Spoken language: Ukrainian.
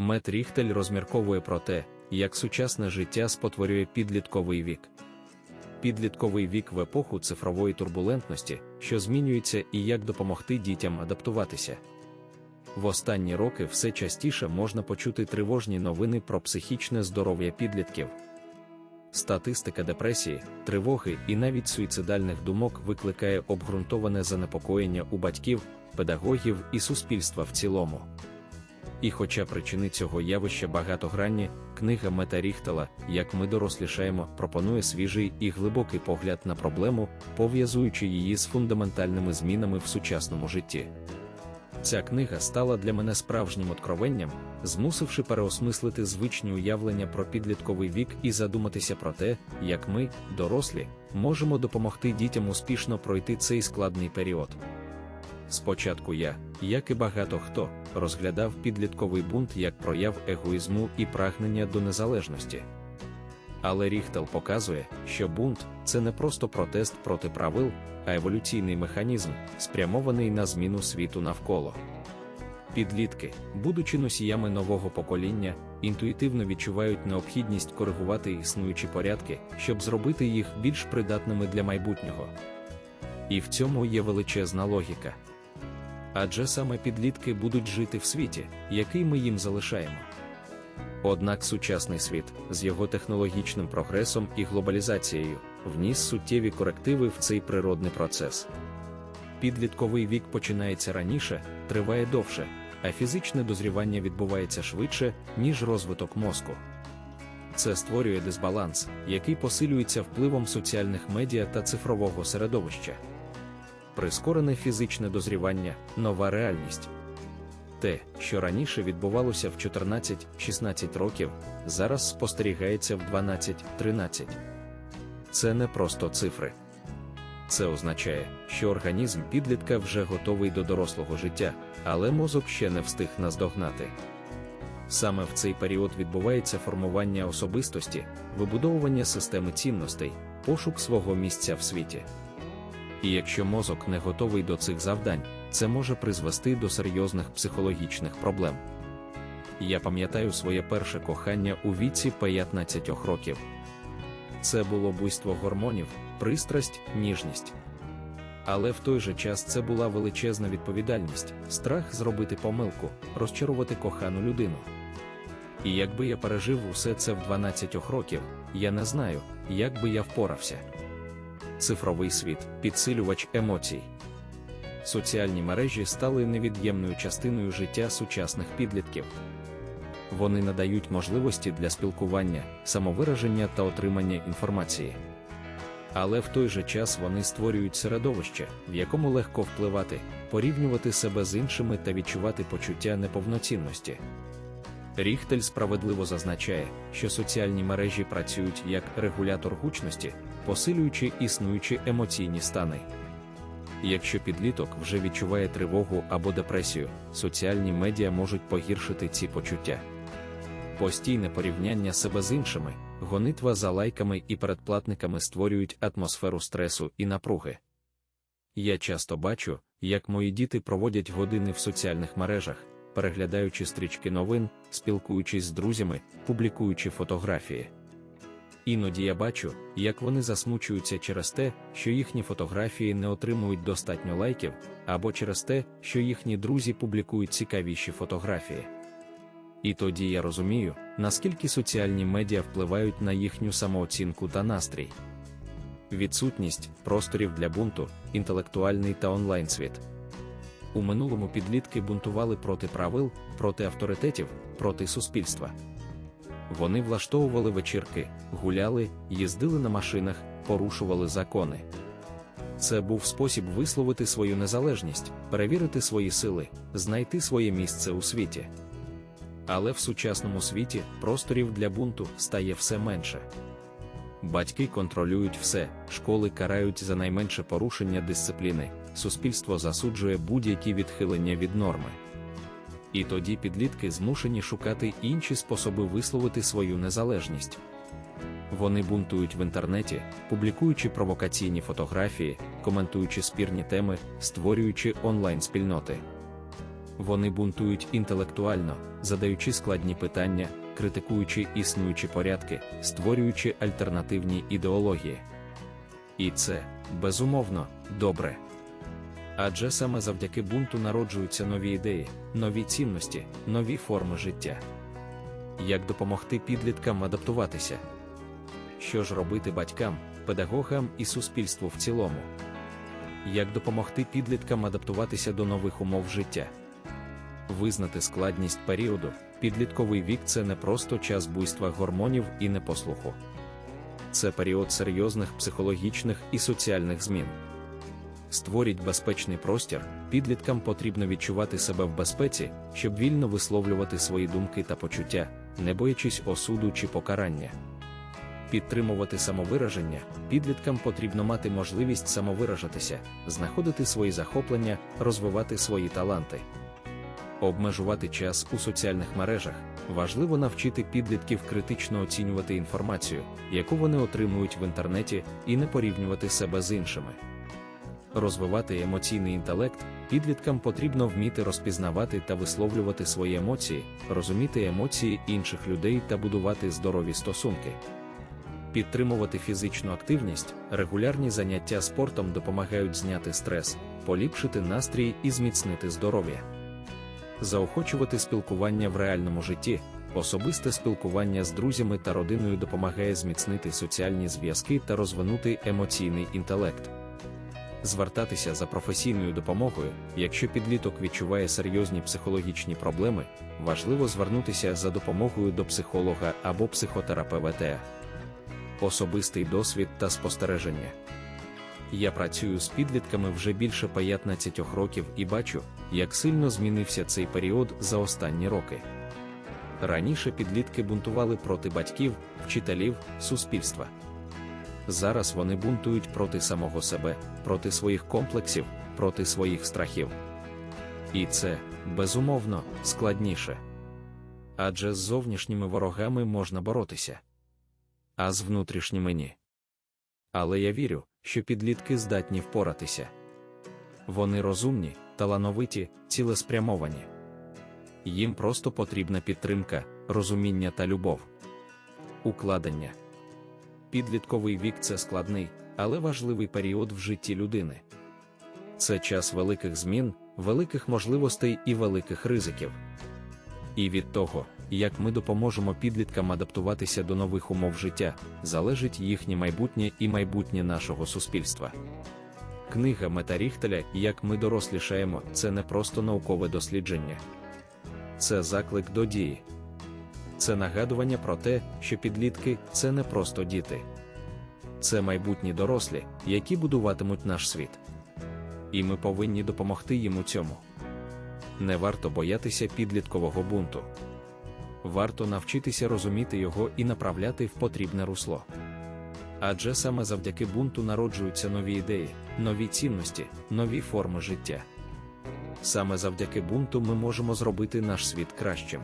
Мет Ріхтель розмірковує про те, як сучасне життя спотворює підлітковий вік. Підлітковий вік в епоху цифрової турбулентності, що змінюється і як допомогти дітям адаптуватися. В останні роки все частіше можна почути тривожні новини про психічне здоров'я підлітків. Статистика депресії, тривоги і навіть суїцидальних думок викликає обґрунтоване занепокоєння у батьків, педагогів і суспільства в цілому. І хоча причини цього явища багатогранні, книга Мета Ріхтела, як ми дорослішаємо, пропонує свіжий і глибокий погляд на проблему, пов'язуючи її з фундаментальними змінами в сучасному житті. Ця книга стала для мене справжнім откровенням, змусивши переосмислити звичні уявлення про підлітковий вік і задуматися про те, як ми, дорослі, можемо допомогти дітям успішно пройти цей складний період. Спочатку я, як і багато хто, розглядав підлітковий бунт як прояв егоїзму і прагнення до незалежності. Але Ріхтел показує, що бунт це не просто протест проти правил, а еволюційний механізм, спрямований на зміну світу навколо. Підлітки, будучи носіями нового покоління, інтуїтивно відчувають необхідність коригувати існуючі порядки, щоб зробити їх більш придатними для майбутнього. І в цьому є величезна логіка. Адже саме підлітки будуть жити в світі, який ми їм залишаємо. Однак сучасний світ з його технологічним прогресом і глобалізацією вніс суттєві корективи в цей природний процес. Підлітковий вік починається раніше, триває довше, а фізичне дозрівання відбувається швидше, ніж розвиток мозку. Це створює дисбаланс, який посилюється впливом соціальних медіа та цифрового середовища. Прискорене фізичне дозрівання нова реальність. Те, що раніше відбувалося в 14-16 років, зараз спостерігається в 12-13. Це не просто цифри. Це означає, що організм підлітка вже готовий до дорослого життя, але мозок ще не встиг наздогнати. Саме в цей період відбувається формування особистості, вибудовування системи цінностей, пошук свого місця в світі. І якщо мозок не готовий до цих завдань, це може призвести до серйозних психологічних проблем. Я пам'ятаю своє перше кохання у віці 15 років. Це було буйство гормонів, пристрасть, ніжність. Але в той же час це була величезна відповідальність, страх зробити помилку, розчарувати кохану людину. І якби я пережив усе це в 12 років, я не знаю, як би я впорався. Цифровий світ, підсилювач емоцій. Соціальні мережі стали невід'ємною частиною життя сучасних підлітків. Вони надають можливості для спілкування, самовираження та отримання інформації. Але в той же час вони створюють середовище, в якому легко впливати, порівнювати себе з іншими та відчувати почуття неповноцінності. Ріхтель справедливо зазначає, що соціальні мережі працюють як регулятор гучності, посилюючи існуючі емоційні стани. Якщо підліток вже відчуває тривогу або депресію, соціальні медіа можуть погіршити ці почуття. Постійне порівняння себе з іншими, гонитва за лайками і передплатниками створюють атмосферу стресу і напруги. Я часто бачу, як мої діти проводять години в соціальних мережах, переглядаючи стрічки новин, спілкуючись з друзями, публікуючи фотографії. Іноді я бачу, як вони засмучуються через те, що їхні фотографії не отримують достатньо лайків, або через те, що їхні друзі публікують цікавіші фотографії. І тоді я розумію, наскільки соціальні медіа впливають на їхню самооцінку та настрій. Відсутність просторів для бунту, інтелектуальний та онлайн світ. У минулому підлітки бунтували проти правил, проти авторитетів, проти суспільства. Вони влаштовували вечірки, гуляли, їздили на машинах, порушували закони. Це був спосіб висловити свою незалежність, перевірити свої сили, знайти своє місце у світі. Але в сучасному світі просторів для бунту стає все менше. Батьки контролюють все, школи карають за найменше порушення дисципліни, суспільство засуджує будь-які відхилення від норми. І тоді підлітки змушені шукати інші способи висловити свою незалежність. Вони бунтують в інтернеті, публікуючи провокаційні фотографії, коментуючи спірні теми, створюючи онлайн-спільноти. Вони бунтують інтелектуально, задаючи складні питання, критикуючи існуючі порядки, створюючи альтернативні ідеології. І це, безумовно, добре. Адже саме завдяки бунту народжуються нові ідеї, нові цінності, нові форми життя. Як допомогти підліткам адаптуватися? Що ж робити батькам, педагогам і суспільству в цілому? Як допомогти підліткам адаптуватися до нових умов життя? Визнати складність періоду, підлітковий вік це не просто час буйства гормонів і непослуху. Це період серйозних психологічних і соціальних змін. Створіть безпечний простір, підліткам потрібно відчувати себе в безпеці, щоб вільно висловлювати свої думки та почуття, не боячись осуду чи покарання. Підтримувати самовираження, підліткам потрібно мати можливість самовиражатися, знаходити свої захоплення, розвивати свої таланти. Обмежувати час у соціальних мережах важливо навчити підлітків критично оцінювати інформацію, яку вони отримують в інтернеті, і не порівнювати себе з іншими. Розвивати емоційний інтелект підліткам потрібно вміти розпізнавати та висловлювати свої емоції, розуміти емоції інших людей та будувати здорові стосунки. Підтримувати фізичну активність, регулярні заняття спортом допомагають зняти стрес, поліпшити настрій і зміцнити здоров'я. Заохочувати спілкування в реальному житті, особисте спілкування з друзями та родиною допомагає зміцнити соціальні зв'язки та розвинути емоційний інтелект. Звертатися за професійною допомогою, якщо підліток відчуває серйозні психологічні проблеми, важливо звернутися за допомогою до психолога або психотерапевта. Особистий досвід та спостереження. Я працюю з підлітками вже більше 15 років і бачу, як сильно змінився цей період за останні роки. Раніше підлітки бунтували проти батьків, вчителів, суспільства. Зараз вони бунтують проти самого себе, проти своїх комплексів, проти своїх страхів. І це, безумовно, складніше. Адже з зовнішніми ворогами можна боротися, а з внутрішніми ні. Але я вірю, що підлітки здатні впоратися. Вони розумні, талановиті, цілеспрямовані. Їм просто потрібна підтримка, розуміння та любов. Укладення. Підлітковий вік це складний, але важливий період в житті людини. Це час великих змін, великих можливостей і великих ризиків. І від того, як ми допоможемо підліткам адаптуватися до нових умов життя, залежить їхнє майбутнє і майбутнє нашого суспільства. Книга Мета Ріхтеля Як ми дорослішаємо це не просто наукове дослідження, це заклик до дії. Це нагадування про те, що підлітки це не просто діти, це майбутні дорослі, які будуватимуть наш світ. І ми повинні допомогти їм у цьому. Не варто боятися підліткового бунту. Варто навчитися розуміти його і направляти в потрібне русло. Адже саме завдяки бунту народжуються нові ідеї, нові цінності, нові форми життя. Саме завдяки бунту ми можемо зробити наш світ кращим.